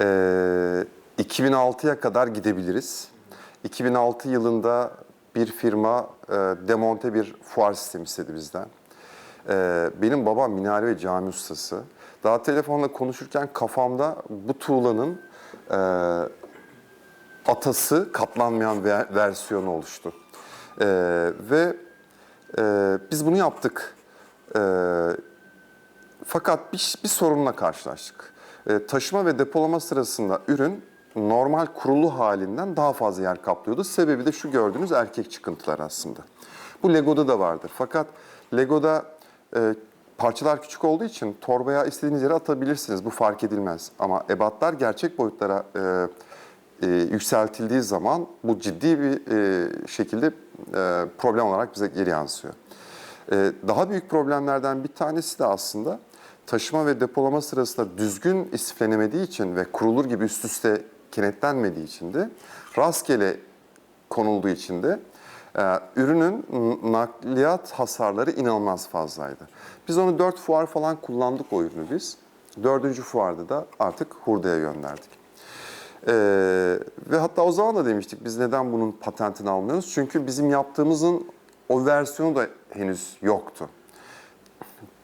Ee, 2006'ya kadar gidebiliriz. 2006 yılında bir firma e, demonte bir fuar sistemi istedi bizden. Ee, benim babam minare ve cami ustası. Daha telefonla konuşurken kafamda bu tuğlanın e, atası katlanmayan ver- versiyonu oluştu. Ee, ve e, biz bunu yaptık. Ee, fakat bir, bir sorunla karşılaştık. Ee, taşıma ve depolama sırasında ürün normal kurulu halinden daha fazla yer kaplıyordu. Sebebi de şu gördüğünüz erkek çıkıntılar aslında. Bu Lego'da da vardır. Fakat Lego'da e, parçalar küçük olduğu için torbaya istediğiniz yere atabilirsiniz. Bu fark edilmez. Ama ebatlar gerçek boyutlara e, e, yükseltildiği zaman bu ciddi bir e, şekilde e, problem olarak bize geri yansıyor. E, daha büyük problemlerden bir tanesi de aslında taşıma ve depolama sırasında düzgün istiflenemediği için ve kurulur gibi üst üste kenetlenmediği için de rastgele konulduğu için de e, ürünün nakliyat hasarları inanılmaz fazlaydı. Biz onu dört fuar falan kullandık o ürünü biz. Dördüncü fuarda da artık hurdaya gönderdik. Ee, ve hatta o zaman da demiştik biz neden bunun patentini almıyoruz? Çünkü bizim yaptığımızın o versiyonu da henüz yoktu.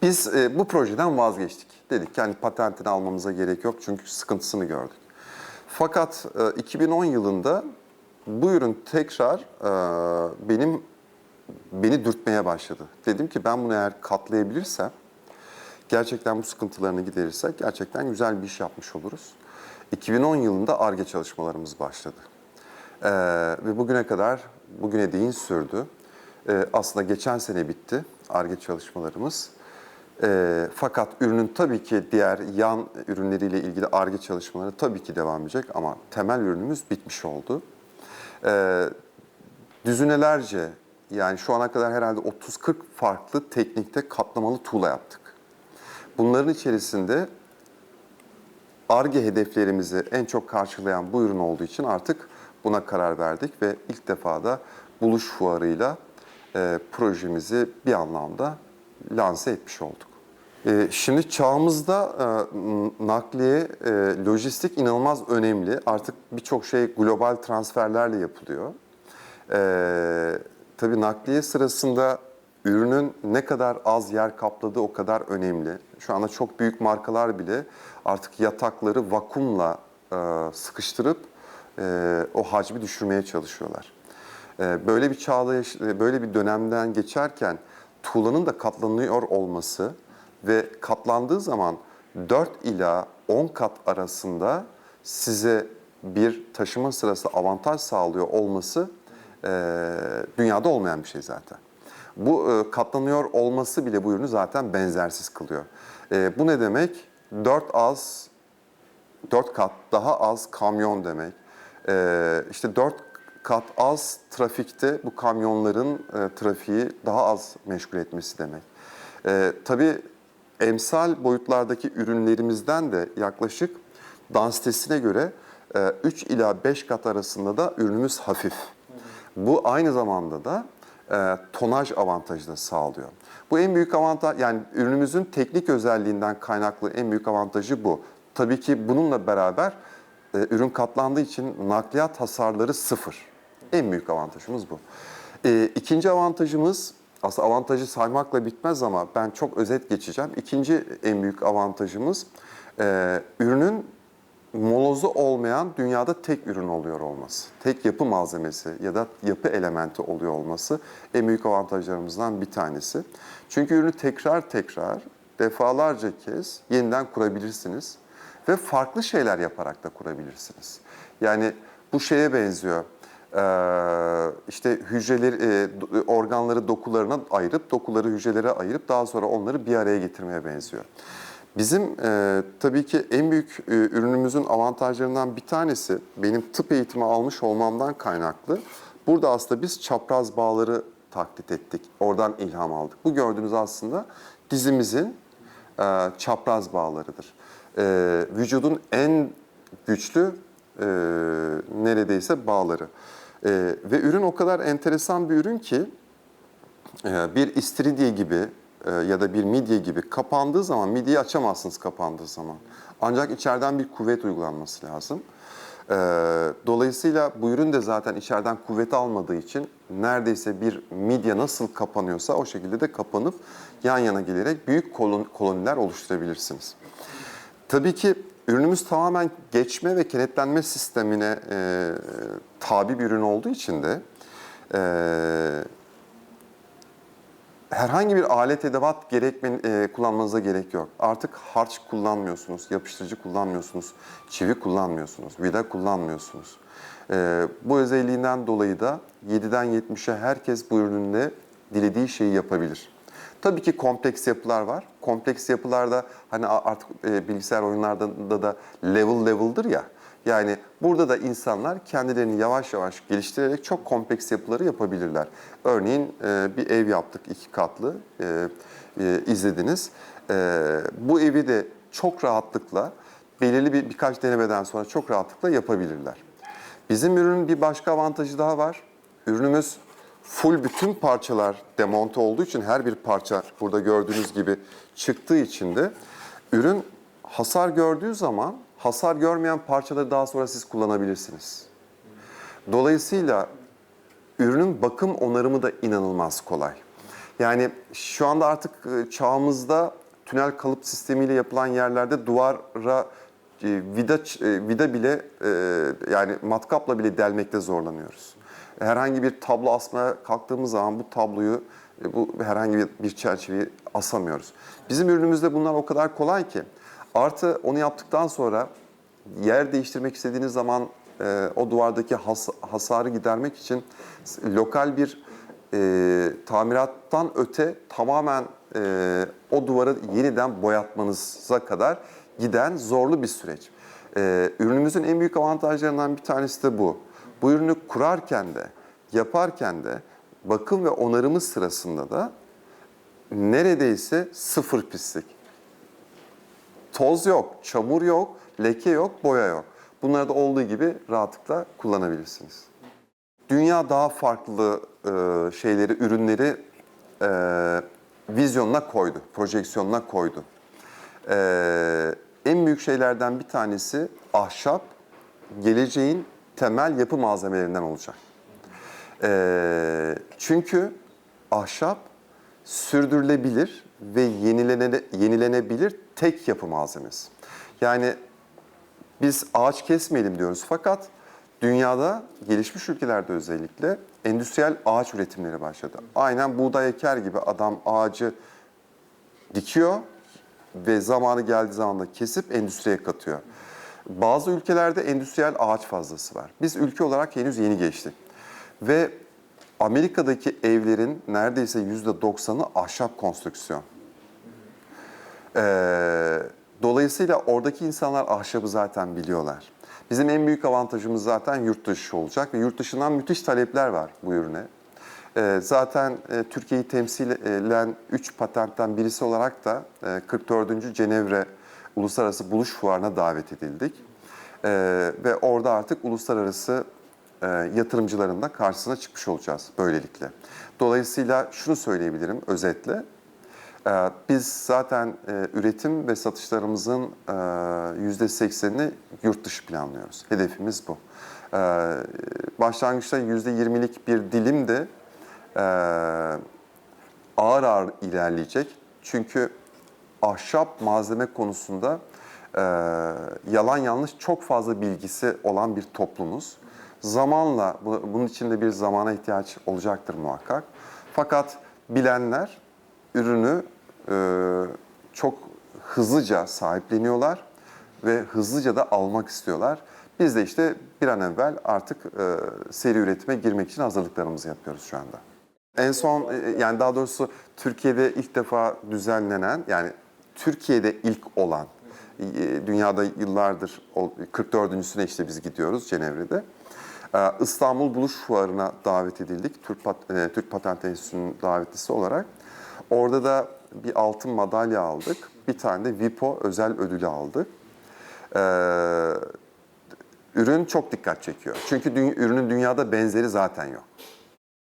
Biz e, bu projeden vazgeçtik. Dedik ki hani patentini almamıza gerek yok çünkü sıkıntısını gördük. Fakat e, 2010 yılında bu ürün tekrar e, benim beni dürtmeye başladı. Dedim ki ben bunu eğer katlayabilirsem gerçekten bu sıkıntılarını giderirsek gerçekten güzel bir iş yapmış oluruz. 2010 yılında ARGE çalışmalarımız başladı. Ee, ve bugüne kadar, bugüne değin sürdü. Ee, aslında geçen sene bitti ARGE çalışmalarımız. Ee, fakat ürünün tabii ki diğer yan ürünleriyle ilgili ARGE çalışmaları tabii ki devam edecek ama temel ürünümüz bitmiş oldu. Ee, düzinelerce yani şu ana kadar herhalde 30-40 farklı teknikte katlamalı tuğla yaptık. Bunların içerisinde ARGE hedeflerimizi en çok karşılayan bu ürün olduğu için artık buna karar verdik ve ilk defa da buluş fuarıyla e, projemizi bir anlamda lanse etmiş olduk. E, şimdi çağımızda e, nakliye, e, lojistik inanılmaz önemli. Artık birçok şey global transferlerle yapılıyor. E, tabii nakliye sırasında ürünün ne kadar az yer kapladığı o kadar önemli. Şu anda çok büyük markalar bile artık yatakları vakumla e, sıkıştırıp e, o hacmi düşürmeye çalışıyorlar. E, böyle bir çağda, e, böyle bir dönemden geçerken tuğlanın da katlanıyor olması ve katlandığı zaman 4 ila 10 kat arasında size bir taşıma sırası avantaj sağlıyor olması e, dünyada olmayan bir şey zaten. Bu e, katlanıyor olması bile bu ürünü zaten benzersiz kılıyor. Bu ne demek? 4 az, 4 kat daha az kamyon demek. İşte 4 kat az trafikte bu kamyonların e, trafiği daha az meşgul etmesi demek. E, tabii emsal boyutlardaki ürünlerimizden de yaklaşık densitesine göre 3 ila 5 kat arasında da ürünümüz hafif. Bu aynı zamanda da e, tonaj avantajı da sağlıyor. Bu en büyük avantaj, yani ürünümüzün teknik özelliğinden kaynaklı en büyük avantajı bu. Tabii ki bununla beraber e, ürün katlandığı için nakliyat hasarları sıfır. En büyük avantajımız bu. E, ikinci avantajımız, aslında avantajı saymakla bitmez ama ben çok özet geçeceğim. İkinci en büyük avantajımız e, ürünün molozu olmayan dünyada tek ürün oluyor olması. Tek yapı malzemesi ya da yapı elementi oluyor olması en büyük avantajlarımızdan bir tanesi. Çünkü ürünü tekrar tekrar defalarca kez yeniden kurabilirsiniz ve farklı şeyler yaparak da kurabilirsiniz. Yani bu şeye benziyor. Ee, işte hücreleri, e, organları dokularına ayırıp, dokuları hücrelere ayırıp daha sonra onları bir araya getirmeye benziyor. Bizim e, tabii ki en büyük e, ürünümüzün avantajlarından bir tanesi benim tıp eğitimi almış olmamdan kaynaklı. Burada aslında biz çapraz bağları taklit ettik. Oradan ilham aldık. Bu gördüğünüz aslında dizimizin e, çapraz bağlarıdır. E, vücudun en güçlü e, neredeyse bağları. E, ve ürün o kadar enteresan bir ürün ki ee, bir istiridye gibi e, ya da bir midye gibi kapandığı zaman midyeyi açamazsınız kapandığı zaman. Ancak içeriden bir kuvvet uygulanması lazım. Ee, dolayısıyla bu ürün de zaten içeriden kuvvet almadığı için neredeyse bir midye nasıl kapanıyorsa o şekilde de kapanıp yan yana gelerek büyük kolon- koloniler oluşturabilirsiniz. Tabii ki ürünümüz tamamen geçme ve kenetlenme sistemine e, tabi bir ürün olduğu için de e, herhangi bir alet edevat gerekmen, e, kullanmanıza gerek yok. Artık harç kullanmıyorsunuz, yapıştırıcı kullanmıyorsunuz, çivi kullanmıyorsunuz, vida kullanmıyorsunuz. E, bu özelliğinden dolayı da 7'den 70'e herkes bu ürünle dilediği şeyi yapabilir. Tabii ki kompleks yapılar var. Kompleks yapılarda hani artık e, bilgisayar oyunlarda da level level'dır ya. Yani burada da insanlar kendilerini yavaş yavaş geliştirerek çok kompleks yapıları yapabilirler. Örneğin e, bir ev yaptık iki katlı e, e, izlediniz. E, bu evi de çok rahatlıkla belirli bir birkaç denemeden sonra çok rahatlıkla yapabilirler. Bizim ürünün bir başka avantajı daha var. Ürünümüz full bütün parçalar demonte olduğu için her bir parça burada gördüğünüz gibi çıktığı için de ürün hasar gördüğü zaman hasar görmeyen parçaları daha sonra siz kullanabilirsiniz. Dolayısıyla ürünün bakım onarımı da inanılmaz kolay. Yani şu anda artık e, çağımızda tünel kalıp sistemiyle yapılan yerlerde duvara e, vida e, vida bile yani matkapla bile delmekte zorlanıyoruz. Herhangi bir tablo asmaya kalktığımız zaman bu tabloyu e, bu herhangi bir, çerçeveyi asamıyoruz. Bizim ürünümüzde bunlar o kadar kolay ki artı onu yaptıktan sonra yer değiştirmek istediğiniz zaman e, o duvardaki has- hasarı gidermek için lokal bir e, tamirattan öte tamamen e, o duvarı yeniden boyatmanıza kadar giden zorlu bir süreç. E, ürünümüzün en büyük avantajlarından bir tanesi de bu. Bu ürünü kurarken de, yaparken de, bakım ve onarımı sırasında da neredeyse sıfır pislik. Toz yok, çamur yok, leke yok, boya yok. Bunları da olduğu gibi rahatlıkla kullanabilirsiniz. Dünya daha farklı e, şeyleri, ürünleri e, vizyonuna koydu, projeksiyonuna koydu. E, en büyük şeylerden bir tanesi ahşap, geleceğin temel yapı malzemelerinden olacak. E, çünkü ahşap sürdürülebilir ve yenilene, yenilenebilir tek yapı malzemesi. Yani biz ağaç kesmeyelim diyoruz fakat dünyada gelişmiş ülkelerde özellikle endüstriyel ağaç üretimleri başladı. Aynen buğday eker gibi adam ağacı dikiyor ve zamanı geldiği zaman da kesip endüstriye katıyor. Bazı ülkelerde endüstriyel ağaç fazlası var. Biz ülke olarak henüz yeni geçtik. Ve Amerika'daki evlerin neredeyse %90'ı ahşap konstrüksiyon. Ee, dolayısıyla oradaki insanlar ahşabı zaten biliyorlar. Bizim en büyük avantajımız zaten yurt dışı olacak ve yurt dışından müthiş talepler var bu ürüne. Ee, zaten e, Türkiye'yi temsil eden 3 patentten birisi olarak da e, 44. Cenevre Uluslararası Buluş Fuarı'na davet edildik. Ee, ve orada artık uluslararası e, yatırımcıların da karşısına çıkmış olacağız böylelikle. Dolayısıyla şunu söyleyebilirim özetle. Ee, Biz zaten e, üretim ve satışlarımızın e, %80'ini yurt dışı planlıyoruz. Hedefimiz bu. Ee, Başlangıçta %20'lik bir dilim de e, ağır ağır ilerleyecek. Çünkü ahşap malzeme konusunda e, yalan yanlış çok fazla bilgisi olan bir toplumuz. Zamanla, bu- bunun için de bir zamana ihtiyaç olacaktır muhakkak. Fakat bilenler ürünü e, çok hızlıca sahipleniyorlar ve hızlıca da almak istiyorlar. Biz de işte bir an evvel artık e, seri üretime girmek için hazırlıklarımızı yapıyoruz şu anda. En son e, yani daha doğrusu Türkiye'de ilk defa düzenlenen yani Türkiye'de ilk olan e, dünyada yıllardır ol- 44.süne işte biz gidiyoruz Cenevre'de. E, İstanbul Buluş Fuarı'na davet edildik. Türk, Pat- e, Türk Patent Enstitüsü'nün davetlisi olarak. Orada da bir altın madalya aldık. Bir tane de VIPO özel ödülü aldık. Ürün çok dikkat çekiyor. Çünkü dü- ürünün dünyada benzeri zaten yok.